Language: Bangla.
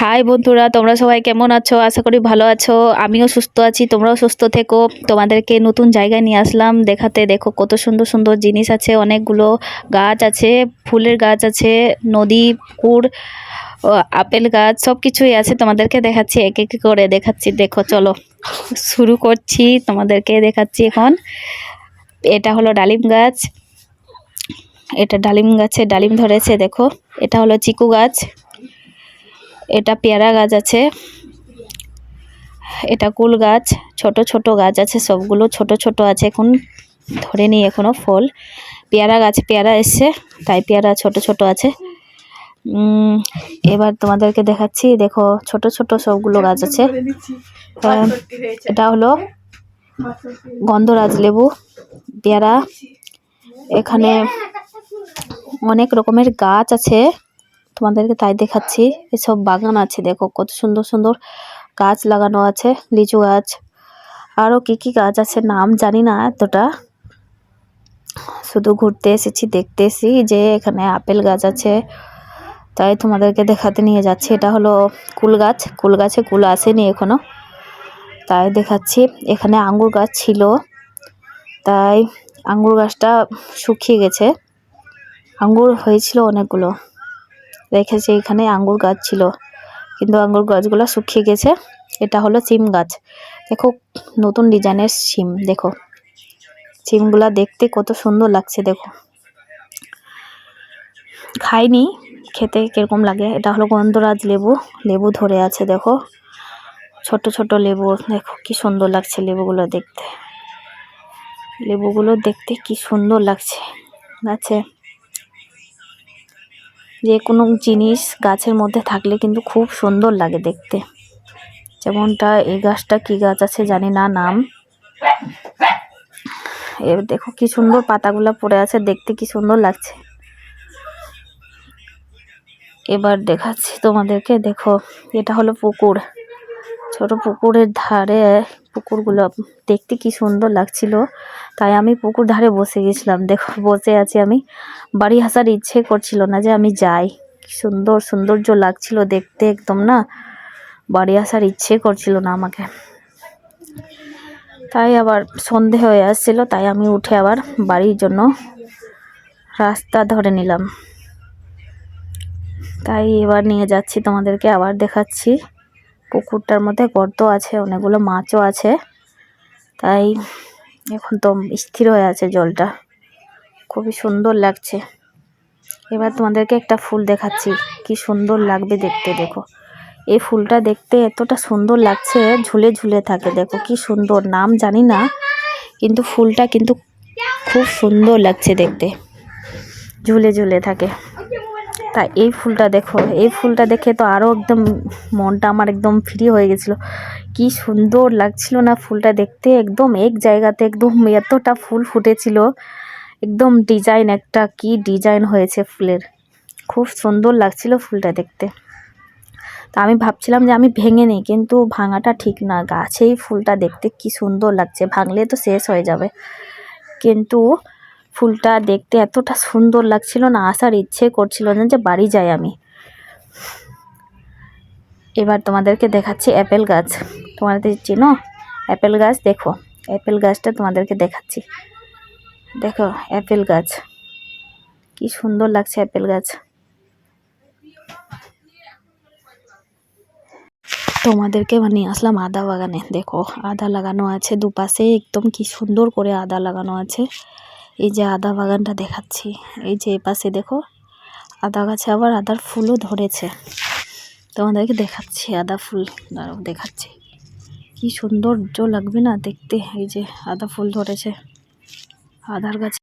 হাই বন্ধুরা, তোমরা সবাই কেমন আছো? আশা করি ভালো আছো। আমিও সুস্থ আছি, তোমরাও সুস্থ থেকো। তোমাদেরকে নতুন জায়গায় নিয়ে আসলাম। দেখাতে দেখো কত সুন্দর সুন্দর জিনিস আছে, অনেকগুলো গাছ আছে, ফুলের গাছ আছে, নদী, পুকুর আপেল গাছ সব কিছুই আছে। তোমাদেরকে দেখাচ্ছি, এক এক করে দেখাচ্ছি। দেখো, চলো, শুরু করছি। তোমাদেরকে দেখাচ্ছি এখন। এটা হলো ডালিম গাছ। এটা ডালিম গাছে ডালিম ধরেছে, দেখো। এটা হলো চিকু গাছ। এটা পেয়ারা গাছ আছে। এটা কুল গাছ, ছোট ছোট গাছ আছে, সবগুলো ছোট ছোট আছে এখন ধরেনি এখনও ফল। পেয়ারা গাছ, পেয়ারা এসছে, তাই পেয়ারা ছোট ছোট আছে। এবার তোমাদেরকে দেখাচ্ছি, দেখো ছোট ছোট সবগুলো গাছ আছে। এটা হলো গন্ধরাজ লেবু, পেয়ারা। এখানে অনেক রকমের গাছ আছে। তোমাদেরকে তাই দেখাচ্ছি। এসব বাগান আছে, দেখো কত সুন্দর সুন্দর গাছ লাগানো আছে, লিচু গাছ। আরও কি কি গাছ আছে নাম জানি না এতটা। শুধু ঘুরতে এসেছি, দেখতে এসেছি যে এখানে আপেল গাছ আছে। তাই তোমাদেরকে দেখাতে নিয়ে যাচ্ছি। এটা হলো কুল গাছ, কুল গাছে কুল আসেনি এখনও। তাই দেখাচ্ছি, এখানে আঙ্গুর গাছ ছিল। তাই আঙ্গুর গাছটা শুকিয়ে গেছে। আঙ্গুর হয়েছিল অনেকগুলো। রেখেছে, এখানে আঙ্গুর গাছ ছিল। কিন্তু আঙ্গুর গাছগুলো শুকিয়ে গেছে। এটা হলো সিম গাছ। দেখো, নতুন ডিজাইনের সিম, দেখো। সিমগুলা দেখতে কত সুন্দর লাগছে, দেখো। খাইনি, খেতে কীরকম লাগে? এটা হলো গন্ধরাজ লেবু। লেবু ধরে আছে, দেখো। ছোট ছোট লেবু, দেখো, কি সুন্দর লাগছে লেবুগুলো দেখতে। লেবুগুলো দেখতে কি সুন্দর লাগছে। গাছে যে কোনো জিনিস গাছের মধ্যে থাকলে কিন্তু খুব সুন্দর লাগে দেখতে। যেমনটা এই গাছটা কি গাছ আছে জানি না নাম। এর দেখো কি সুন্দর পাতাগুলো পড়ে আছে, দেখতে কি সুন্দর লাগছে। এবার দেখাচ্ছি তোমাদেরকে, দেখো এটা হলো পুকুর। ছোট পুকুরের ধারে পুকুরগুলো দেখতে কি সুন্দর লাগছিল। তাই আমি পুকুর ধারে বসে গেছিলাম। দেখো, বসে আছি আমি। বাড়ি আসার ইচ্ছে করছিল না যে আমি যাই। সুন্দর সৌন্দর্য লাগছিল দেখতে একদম না। বাড়ি আসার ইচ্ছে করছিল না আমাকে। তাই আবার সন্ধে হয়ে আসছিল, তাই আমি উঠে আবার বাড়ির জন্য রাস্তা ধরে নিলাম। তাই এবার নিয়ে যাচ্ছি, তোমাদেরকে আবার দেখাচ্ছি। পুকুরটার মধ্যে গর্ত আছে, অনেকগুলো মাছও আছে। তাই এখন তো স্থির হয়ে আছে জলটা। খুবই সুন্দর লাগছে। এবার তোমাদেরকে একটা ফুল দেখাচ্ছি, কি সুন্দর লাগবে দেখতে, দেখো। এই ফুলটা দেখতে এতটা সুন্দর লাগছে, ঝুলে ঝুলে থাকে, দেখো কি সুন্দর, নাম জানি না, কিন্তু ফুলটা কিন্তু খুব সুন্দর লাগছে দেখতে। ঝুলে ঝুলে থাকে। তা এই ফুলটা দেখো, এই ফুলটা দেখে তো আরও একদম মনটা আমার একদম ফ্রি হয়ে গেছিল। কি সুন্দর লাগছিল না ফুলটা দেখতে, একদম এক জায়গাতে একদম এতটা ফুল ফুটেছিল। একদম ডিজাইন একটা, কি ডিজাইন হয়েছে ফুলের। খুব সুন্দর লাগছিল ফুলটা দেখতে। তা আমি ভাবছিলাম যে আমি ভেঙে নিই, কিন্তু ভাঙাটা ঠিক না। গাছেই ফুলটা দেখতে কি সুন্দর লাগছে, ভাঙলে তো শেষ হয়ে যাবে। কিন্তু ফুলটা দেখতে এতটা সুন্দর লাগছিল না, আসার ইচ্ছে করছিল না যে বাড়ি যাই আমি। এবার তোমাদেরকে দেখাচ্ছি অ্যাপেল গাছ। তোমাদের চিনো? অ্যাপেল গাছ, দেখো। অ্যাপেল গাছটা তোমাদেরকে দেখাচ্ছি। দেখো, অ্যাপেল গাছ। কি সুন্দর লাগছে অ্যাপেল গাছ। তোমাদেরকে মানে আসলাম আদা বাগানে। দেখো, আদা লাগানো আছে দুপাশে, একদম কি সুন্দর করে আদা লাগানো আছে। এই যে আদা বাগানটা দেখাচ্ছি, এই যে এই পাশে দেখো, আদা গাছে আবার আদার ফুলও ধরেছে। তোমাদেরকে দেখাচ্ছি আদা ফুল দেখাচ্ছি। কি সৌন্দর্য লাগবে না দেখতে, এই যে আদা ফুল ধরেছে। আদার গাছে